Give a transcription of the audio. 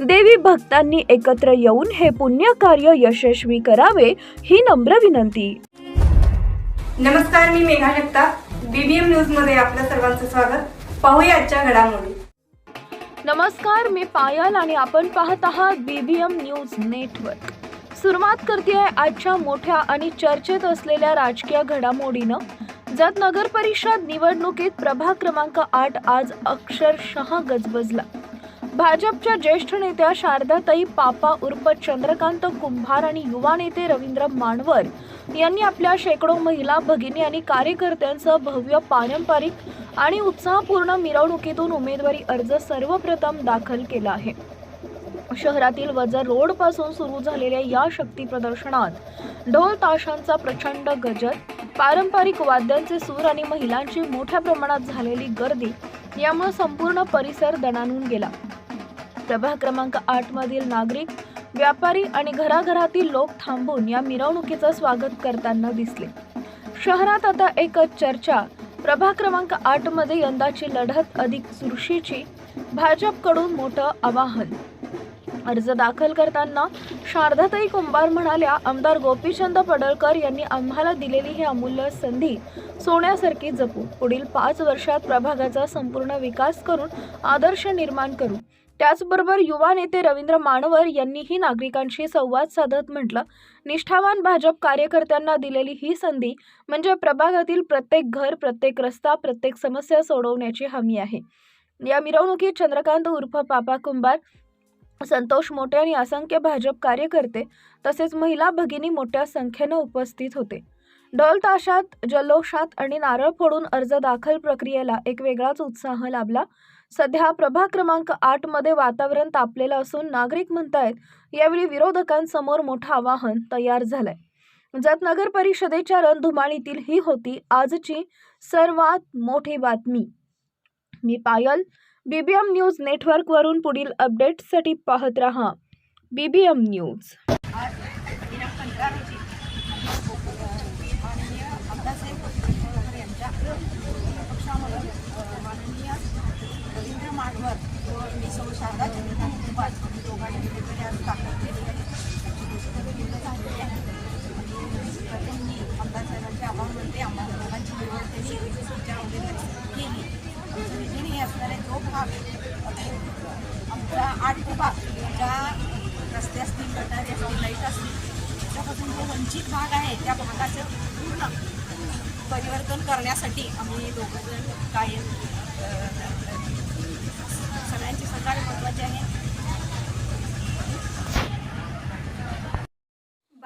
देवी भक्तांनी एकत्र येऊन हे पुण्य कार्य यशस्वी करावे ही नम्र विनंती. नमस्कार मी मेघा जगताप. बीबीएम न्यूजमध्ये आपल्या सर्वांचं स्वागत. पाहूया आजच्या घडामोडी. नमस्कार मी पायल आणि आपण पाहत आहात बीबीएम न्यूज नेटवर्क सुरुवात करते आजच्या मोठ्या आणि चर्चेत असलेल्या राजकीय घडामोडीनं. जत नगर परिषद निवडणुकीत प्रभाग क्रमांक आठ आज अक्षरशः गजबजला. भाजपच्या ज्येष्ठ नेत्या शारदाताई पापा उर्फ चंद्रकांत कुंभार आणि युवा नेते रवींद्र मानवर यांनी आपल्या शेकडो महिला भगिनी आणि कार्यकर्त्यांसह भव्य पारंपरिक आणि उत्साहपूर्ण मिरवणुकीतून उमेदवारी अर्ज सर्वप्रथम दाखल केला आहे. शहरातील वजर रोडपासून सुरू झालेल्या या शक्ती प्रदर्शनात ढोल ताशांचा प्रचंड गजर पारंपरिक वाद्यांचे सूर आणि महिलांची मोठ्या प्रमाणात झालेली गर्दी यामुळे संपूर्ण परिसर दणानून गेला. प्रभाग क्रमांक आठ मधील नागरिक व्यापारी आणि घराघरातील लोक थांबून या मिरवणुकीचं स्वागत करताना दिसले. शहरात आता एकच चर्चा प्रभाग क्रमांक आठमध्ये यंदाची लढत अधिक चुरशीची भाजपकडून मोठं आवाहन. अर्ज दाखल करताना शारदाताई कुंभार म्हणाल्या आमदार गोपीचंद पडळकर यांनी आम्हाला दिलेली ही अमूल्य संधी सोन्यासारखी जपू. पुढील पाच वर्षात प्रभागाचा संपूर्ण विकास करून आदर्श निर्माण करू. त्याचबरोबर युवा नेते रवींद्र मानवर यांनीही नागरिकांशी संवाद साधत म्हटलं निष्ठावान भाजप कार्यकर्त्यांना दिलेली ही संधी म्हणजे प्रभागातील प्रत्येक घर प्रत्येक रस्ता प्रत्येक समस्या सोडवण्याची हमी आहे. या मिरवणुकीत चंद्रकांत उर्फ पापा कुंभार संतोष मोठे आणि असंख्य भाजप कार्यकर्ते तसेच महिला भगिनी मोठ्या संख्येनं उपस्थित होते. ढोल ताशात जल्लोषात आणि नारळ फोडून अर्ज दाखल प्रक्रियेला एक वेगळाच उत्साह लाभला. सध्या प्रभाग क्रमांक आठमध्ये वातावरण तापलेलं असून नागरिक म्हणतायत यावेळी विरोधकांसमोर मोठं आवाहन तयार झालंय. जत नगर परिषदेच्या रणधुमाळीतील ही होती आजची सर्वात मोठी बातमी. मी पायल बीबीएम न्यूज नेटवर्क वरून पुढील अपडेट्ससाठी पाहत रहा. BBM news. व सौ शारदा चंद्रकांत दोघांनी दाखल केली आहे त्याची आहे प्रथम मी आभार मानते आम्हाला निवड त्यांनी केली आमचं विजन हे असणारे जो भाग आमचा आठ विभाग ज्या रस्ते असतील गटारे असतील लाइट असतील त्याच्यापासून जो वंचित भाग आहे त्या भागाचं पूर्ण परिवर्तन करण्यासाठी आम्ही दोघं जण कायम